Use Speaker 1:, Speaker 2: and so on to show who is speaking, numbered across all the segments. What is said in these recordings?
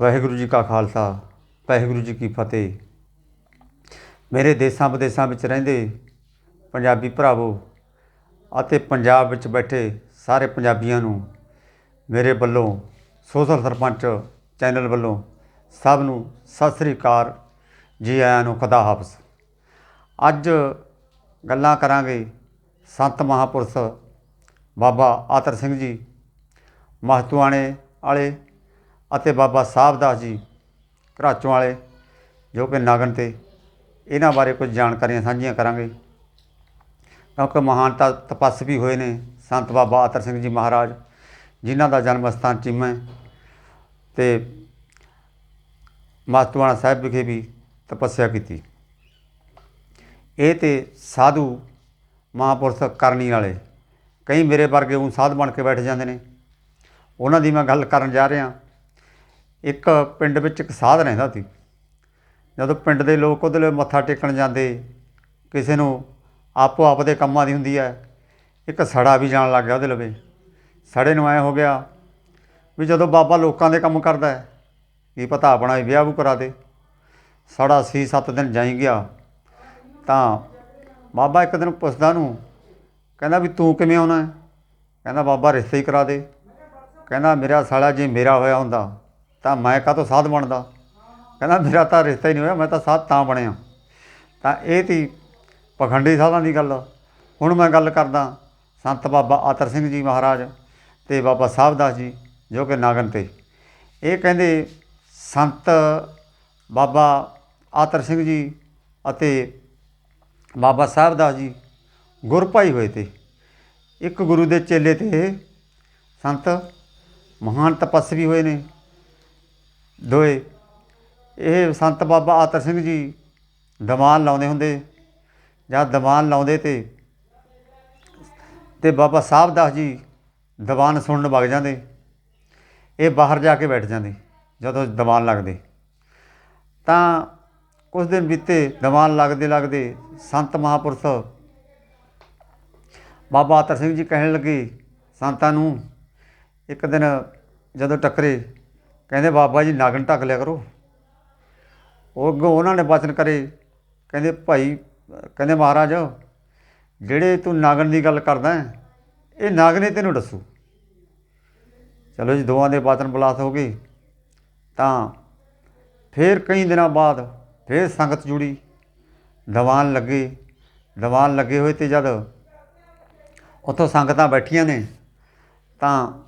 Speaker 1: ਵਾਹਿਗੁਰੂ ਜੀ ਕਾ ਖਾਲਸਾ, ਵਾਹਿਗੁਰੂ ਜੀ ਕੀ ਫਤਿਹ। ਮੇਰੇ ਦੇਸਾਂ ਵਿਦੇਸਾਂ ਵਿੱਚ ਰਹਿੰਦੇ ਪੰਜਾਬੀ ਭਰਾਵੋ ਅਤੇ ਪੰਜਾਬ ਵਿੱਚ ਬੈਠੇ ਸਾਰੇ ਪੰਜਾਬੀਆਂ ਨੂੰ ਮੇਰੇ ਵੱਲੋਂ ਸੋਸ਼ਲ ਸਰਪੰਚ ਚੈਨਲ ਵੱਲੋਂ ਸਭ ਨੂੰ ਸਤਿ ਸ੍ਰੀ ਅਕਾਲ ਜੀ ਆਇਆਂ ਨੂੰ ਖੁਦਾ ਹਾਫਿਜ਼। ਅੱਜ ਗੱਲਾਂ ਕਰਾਂਗੇ ਸੰਤ ਮਹਾਪੁਰਸ਼ ਬਾਬਾ ਆਤਰ ਸਿੰਘ ਜੀ ਮਹਤੂਆਣੇ ਵਾਲੇ ਅਤੇ ਬਾਬਾ ਸਾਹਿਬ ਦਾਸ ਜੀ ਘਰਾਚੋਂ ਵਾਲੇ, ਜੋ ਕਿ ਨਗਨ ਤੇ, ਇਹਨਾਂ ਬਾਰੇ ਕੁਝ ਜਾਣਕਾਰੀਆਂ ਸਾਂਝੀਆਂ ਕਰਾਂਗੇ। ਕਿਉਂਕਿ ਮਹਾਨ ਤ, ਤਪੱਸਵੀ ਹੋਏ ਨੇ ਸੰਤ ਬਾਬਾ ਆਤਰ ਸਿੰਘ ਜੀ ਮਹਾਰਾਜ, ਜਿਨ੍ਹਾਂ ਦਾ ਜਨਮ ਸਥਾਨ ਚੀਮਾ ਹੈ ਤੇ ਮਾਤੂਆਣਾ ਸਾਹਿਬ ਵਿਖੇ ਵੀ ਤਪੱਸਿਆ ਕੀਤੀ। ਇਹ ਤੇ ਸਾਧੂ ਮਹਾਂਪੁਰਸ਼ ਕਰਨੀ ਵਾਲੇ, ਕਈ ਮੇਰੇ ਵਰਗੇ ਉਹ ਸਾਧ ਬਣ ਕੇ ਬੈਠ ਜਾਂਦੇ ਨੇ। ਉਹਨਾਂ ਦੀ ਮੈਂ ਗੱਲ ਕਰਨ ਜਾ ਰਿਹਾ ਇੱਕ ਪਿੰਡ ਵਿੱਚ ਇੱਕ ਸਾਧ ਰਹਿੰਦਾ ਸੀ। ਜਦੋਂ ਪਿੰਡ ਦੇ ਲੋਕ ਉਹਦੇ ਲਈ ਮੱਥਾ ਟੇਕਣ ਜਾਂਦੇ, ਕਿਸੇ ਨੂੰ ਆਪੋ ਆਪ ਦੇ ਕੰਮਾਂ ਦੀ ਹੁੰਦੀ ਹੈ, ਇੱਕ ਸੜਾ ਵੀ ਜਾਣ ਲੱਗ ਗਿਆ ਉਹਦੇ ਲਵੇ। ਸੜੇ ਨੂੰ ਐ ਹੋ ਗਿਆ ਵੀ ਜਦੋਂ ਬਾਬਾ ਲੋਕਾਂ ਦੇ ਕੰਮ ਕਰਦਾ ਹੈ, ਕੀ ਪਤਾ ਆਪਣਾ ਹੀ ਵਿਆਹ ਵੀ ਕਰਾ ਦੇ। ਸੜਾ ਸੀ, ਸੱਤ ਦਿਨ ਜਾਈ ਗਿਆ, ਤਾਂ ਬਾਬਾ ਇੱਕ ਦਿਨ ਪੁੱਛਦਾ ਨੂੰ ਕਹਿੰਦਾ ਵੀ ਤੂੰ ਕਿਵੇਂ ਆਉਣਾ ਕਹਿੰਦਾ ਬਾਬਾ ਰਿਸ਼ਤੇ ਹੀ ਕਰਾ ਦੇ। ਕਹਿੰਦਾ, ਮੇਰਾ ਸਾਲਾ ਜੇ ਮੇਰਾ ਹੋਇਆ ਹੁੰਦਾ ਤਾਂ ਮੈਂ ਕਾਹਤੋਂ ਸਾਧ ਬਣਦਾ? ਕਹਿੰਦਾ, ਮੇਰਾ ਤਾਂ ਰਿਸ਼ਤਾ ਹੀ ਨਹੀਂ ਹੋਇਆ, ਮੈਂ ਤਾਂ ਸਾਧ ਤਾਂ ਬਣਿਆ। ਤਾਂ ਇਹ ਤੀ ਪਖੰਡੀ ਸਾਧਾਂ ਦੀ ਗੱਲ। ਹੁਣ ਮੈਂ ਗੱਲ ਕਰਦਾ ਸੰਤ ਬਾਬਾ ਆਤਰ ਸਿੰਘ ਜੀ ਮਹਾਰਾਜ ਤੇ ਬਾਬਾ ਸਾਹਿਬ ਦਾਸ ਜੀ, ਜੋ ਕਿ ਨਾਗਨ ਤੇ। ਇਹ ਕਹਿੰਦੇ, ਸੰਤ ਬਾਬਾ ਆਤਰ ਸਿੰਘ ਜੀ ਅਤੇ ਬਾਬਾ ਸਾਹਿਬ ਦਾਸ ਜੀ ਗੁਰਭਾਈ ਹੋਏ ਤੇ। ਇੱਕ ਗੁਰੂ ਦੇ ਚੇਲੇ ਤੇ ਸੰਤ ਮਹਾਨ ਤਪਸਵੀ ਹੋਏ ਨੇ। ਦੋਏ। ਇਹ ਸੰਤ ਬਾਬਾ ਆਤਰ ਸਿੰਘ ਜੀ ਦਮਾਨ ਲਾਉਂਦੇ ਹੁੰਦੇ, ਜਾਂ ਦਮਾਨ ਲਾਉਂਦੇ ਤੇ ਤੇ ਬਾਬਾ ਸਾਹਿਬ ਦਾਸ ਜੀ ਦੀਵਾਨ ਸੁਣਨ ਵਗ ਜਾਂਦੇ। ਇਹ ਬਾਹਰ ਜਾ ਕੇ ਬੈਠ ਜਾਂਦੇ, ਜਦੋਂ ਦੀਵਾਨ ਲੱਗਦੇ। ਤਾਂ ਕੁਝ ਦਿਨ ਬੀਤੇ ਦੀਵਾਨ ਲੱਗਦੇ ਲੱਗਦੇ ਸੰਤ ਮਹਾਪੁਰਸ਼ ਬਾਬਾ ਆਤਰ ਸਿੰਘ ਜੀ ਕਹਿਣ ਲੱਗੇ, ਸੰਤਾਂ ਨੂੰ ਇੱਕ ਦਿਨ ਜਦੋਂ ਟੱਕਰੇ ਕਹਿੰਦੇ ਬਾਬਾ ਜੀ ਨਾਗਣ ਢੱਕ ਲਿਆ ਕਰੋ। ਉਹ ਅੱਗੋਂ ਉਹਨਾਂ ਨੇ ਬਚਨ ਕਰੇ। ਕਹਿੰਦੇ ਭਾਈ ਕਹਿੰਦੇ ਮਹਾਰਾਜ ਜਿਹੜੇ ਤੂੰ ਨਾਗਣ ਦੀ ਗੱਲ ਕਰਦਾ ਹੈ, ਇਹ ਨਾਗਨੇ ਤੈਨੂੰ ਦੱਸੂ। ਚਲੋ ਜੀ ਦੋਵਾਂ ਦੇ ਬਚਨ ਬੁਲਾਸ ਹੋ ਗਏ। ਤਾਂ ਫਿਰ ਕਈ ਦਿਨਾਂ ਬਾਅਦ ਫਿਰ ਸੰਗਤ ਜੁੜੀ। ਦੀਵਾਨ ਲੱਗੇ। ਦੀਵਾਨ ਲੱਗੇ ਹੋਏ ਤੇ ਜਦ ਉੱਥੋਂ ਸੰਗਤਾਂ ਬੈਠੀਆਂ ਨੇ ਤਾਂ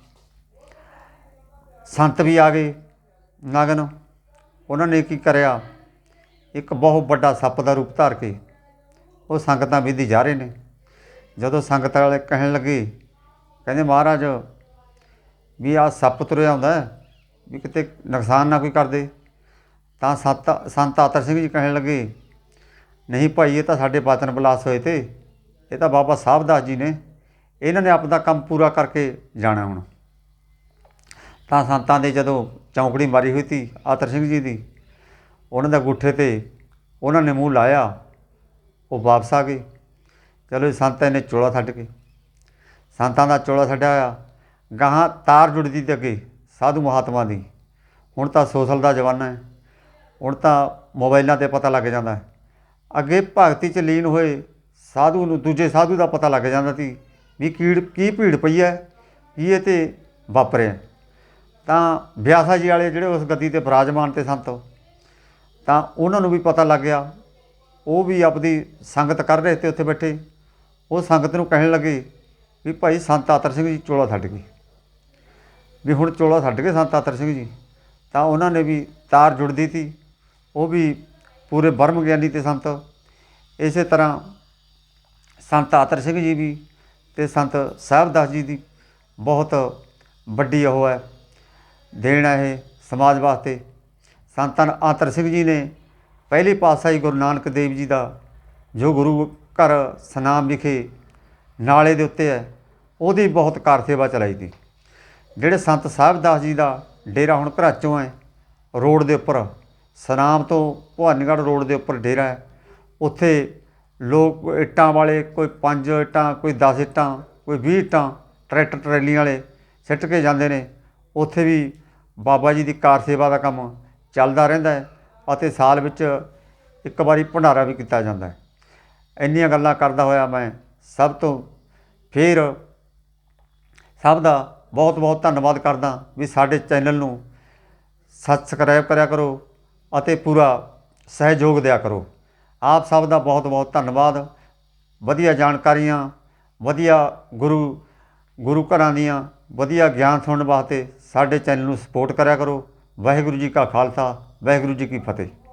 Speaker 1: ਸੰਤ ਵੀ ਆ ਗਏ ਨਗਨ। ਉਹਨਾਂ ਨੇ ਕੀ ਕਰਿਆ? ਇੱਕ ਬਹੁਤ ਵੱਡਾ ਸੱਪ ਦਾ ਰੂਪ ਧਾਰ ਕੇ ਉਹ ਸੰਗਤਾਂ ਵਿਧੀ ਜਾ ਰਹੇ ਨੇ। ਜਦੋਂ ਸੰਗਤ ਵਾਲੇ ਕਹਿਣ ਲੱਗੇ, ਕਹਿੰਦੇ ਮਹਾਰਾਜ, ਵੀ ਆ ਸੱਪ ਤੁਰਿਆ ਹੁੰਦਾ ਵੀ ਕਿਤੇ ਨੁਕਸਾਨ ਨਾ ਕੋਈ ਕਰਦੇ ਤਾਂ ਸੰਤ ਸੰਤ ਆਤਰ ਸਿੰਘ ਜੀ ਕਹਿਣ ਲੱਗੇ, ਨਹੀਂ ਭਾਈ, ਇਹ ਤਾਂ ਸਾਡੇ ਬਾਤਨ ਬਲਾਸ ਹੋਏ ਤੇ, ਇਹ ਤਾਂ ਬਾਬਾ ਸਾਹਿਬ ਦਾਸ ਜੀ ਨੇ, ਇਹਨਾਂ ਨੇ ਆਪਦਾ ਕੰਮ ਪੂਰਾ ਕਰਕੇ ਜਾਣਾ ਹੁਣ। ਤਾਂ ਸੰਤਾਂ ਦੇ ਜਦੋਂ ਚੌਂਕੜੀ ਮਾਰੀ ਹੋਈ ਸੀ ਆਤਰ ਸਿੰਘ ਜੀ ਦੀ, ਉਹਨਾਂ ਦਾ ਗੁੱਠੇ ਤੇ ਉਹਨਾਂ ਨੇ ਮੂੰਹ ਲਾਇਆ, ਉਹ ਵਾਪਸ ਆ ਗਏ। ਚਲੋ ਜੀ, ਸੰਤਾਂ ਨੇ ਚੋਲਾ ਛੱਡ ਕੇ, ਸੰਤਾਂ ਦਾ ਚੋਲਾ ਛੱਡਿਆ ਹੋਇਆ, ਗਾਹਾਂ ਤਾਰ ਜੁੜਦੀ ਤੇ ਅੱਗੇ, ਸਾਧੂ ਮਹਾਤਮਾ ਦੀ। ਹੁਣ ਤਾਂ ਸੋਸ਼ਲ ਦਾ ਜ਼ਮਾਨਾ ਹੈ, ਹੁਣ ਤਾਂ ਮੋਬਾਈਲਾਂ ਤੇ ਪਤਾ ਲੱਗ ਜਾਂਦਾ ਹੈ। ਅੱਗੇ ਭਗਤੀ ਚ ਲੀਨ ਹੋਏ, ਸਾਧੂ ਨੂੰ ਦੂਜੇ ਸਾਧੂ ਦਾ ਪਤਾ ਲੱਗ ਜਾਂਦਾ ਸੀ ਵੀ ਕੀੜ ਕੀ ਭੀੜ ਪਈ ਹੈ, ਕੀ ਇਹ ਤੇ ਵਾਪਰਿਆ। ਤਾਂ ਵਿਆਸਾ ਜੀ ਵਾਲੇ ਜਿਹੜੇ ਉਸ ਗੱਦੀ ਤੇ ਬਿਰਾਜਮਾਨ ਤੇ ਸੰਤ, ਤਾਂ ਉਹਨਾਂ ਨੂੰ ਵੀ ਪਤਾ ਲੱਗ ਗਿਆ, ਉਹ ਵੀ ਆਪਦੀ ਸੰਗਤ ਕਰ ਰਹੇ ਤੇ ਉੱਥੇ ਬੈਠੇ। ਉਹ ਸੰਗਤ ਨੂੰ ਕਹਿਣ ਲੱਗੇ ਵੀ ਭਾਈ ਸੰਤ ਆਤਰ ਸਿੰਘ ਜੀ, ਚੋਲਾ ਛੱਡ ਗਏ। ਵੀ ਹੁਣ ਚੋਲਾ ਛੱਡ ਗਏ ਸੰਤ ਆਤਰ ਸਿੰਘ ਜੀ, ਤਾਂ ਉਹਨਾਂ ਨੇ ਵੀ ਤਾਰ ਜੁੜਦੀ ਸੀ ਉਹ ਵੀ ਪੂਰੇ ਬਰਮ ਗਿਆਨੀ ਤੇ ਸੰਤ। ਇਸੇ ਤਰ੍ਹਾਂ ਸੰਤ ਆਤਰ ਸਿੰਘ ਜੀ ਵੀ ਤੇ ਸੰਤ ਸਾਹਿਬਦਾਸ ਜੀ ਦੀ ਬਹੁਤ ਵੱਡੀ ਉਹ ਹੈ। ਦੇਣ ਹੈ ਇਹ ਸਮਾਜ ਵਾਸਤੇ। ਸੰਤਨ ਆਤਰ ਸਿੰਘ ਜੀ ਨੇ ਪਹਿਲੀ ਪਾਤਸ਼ਾਹੀ ਗੁਰੂ ਨਾਨਕ ਦੇਵ ਜੀ ਦਾ ਜੋ ਗੁਰੂ ਘਰ ਸਨਾਮ ਵਿਖੇ ਨਾਲੇ ਦੇ ਉੱਤੇ ਹੈ, ਉਹਦੀ ਬਹੁਤ ਕਾਰ ਸੇਵਾ ਚਲਾਈ ਸੀ ਜਿਹੜੇ ਸੰਤ ਸਾਹਿਬਦਾਸ ਜੀ ਦਾ ਡੇਰਾ ਹੁਣ ਘਰਾਚੋਂ ਹੈ, ਰੋਡ ਦੇ ਉੱਪਰ, ਸਨਾਮ ਤੋਂ ਭਵਾਨੀਗੜ੍ਹ ਰੋਡ ਦੇ ਉੱਪਰ ਡੇਰਾ ਹੈ, ਉੱਥੇ ਲੋਕ ਇੱਟਾਂ ਵਾਲੇ ਕੋਈ 5 ਇੱਟਾਂ, ਕੋਈ 10 ਇੱਟਾਂ, ਕੋਈ 20 ਇੱਟਾਂ, ਟਰੈਕਟਰ ਟਰੈਲੀਆਂ ਵਾਲੇ ਸਿੱਟ ਕੇ ਜਾਂਦੇ ਨੇ, ਉੱਥੇ ਵੀ ਬਾਬਾ ਜੀ ਦੀ ਕਾਰ ਸੇਵਾ ਦਾ ਕੰਮ ਚੱਲਦਾ ਰਹਿੰਦਾ ਹੈ ਅਤੇ ਸਾਲ ਵਿੱਚ ਇੱਕ ਵਾਰੀ ਭੰਡਾਰਾ ਵੀ ਕੀਤਾ ਜਾਂਦਾ ਹੈ। ਇੰਨੀਆਂ ਗੱਲਾਂ ਕਰਦਾ ਹੋਇਆ ਮੈਂ ਸਭ ਤੋਂ ਫਿਰ ਸਭ ਦਾ ਬਹੁਤ ਬਹੁਤ ਧੰਨਵਾਦ ਕਰਦਾ ਵੀ ਸਾਡੇ ਚੈਨਲ ਨੂੰ ਸਬਸਕ੍ਰਾਈਬ ਕਰਿਆ ਕਰੋ ਅਤੇ ਪੂਰਾ ਸਹਿਯੋਗ ਦਿਆ ਕਰੋ। ਆਪ ਸਭ ਦਾ ਬਹੁਤ ਬਹੁਤ ਧੰਨਵਾਦ। ਵਧੀਆ ਜਾਣਕਾਰੀਆਂ, ਵਧੀਆ ਗੁਰੂ ਗੁਰੂ ਘਰਾਂ ਦੀਆਂ ਵਧੀਆ ਗਿਆਨ ਸੁਣਨ ਵਾਸਤੇ ਸਾਡੇ ਚੈਨਲ ਨੂੰ ਸਪੋਰਟ ਕਰਿਆ ਕਰੋ। ਵਾਹਿਗੁਰੂ ਜੀ ਕਾ ਖਾਲਸਾ, ਵਾਹਿਗੁਰੂ ਜੀ ਕੀ ਫਤਿਹ।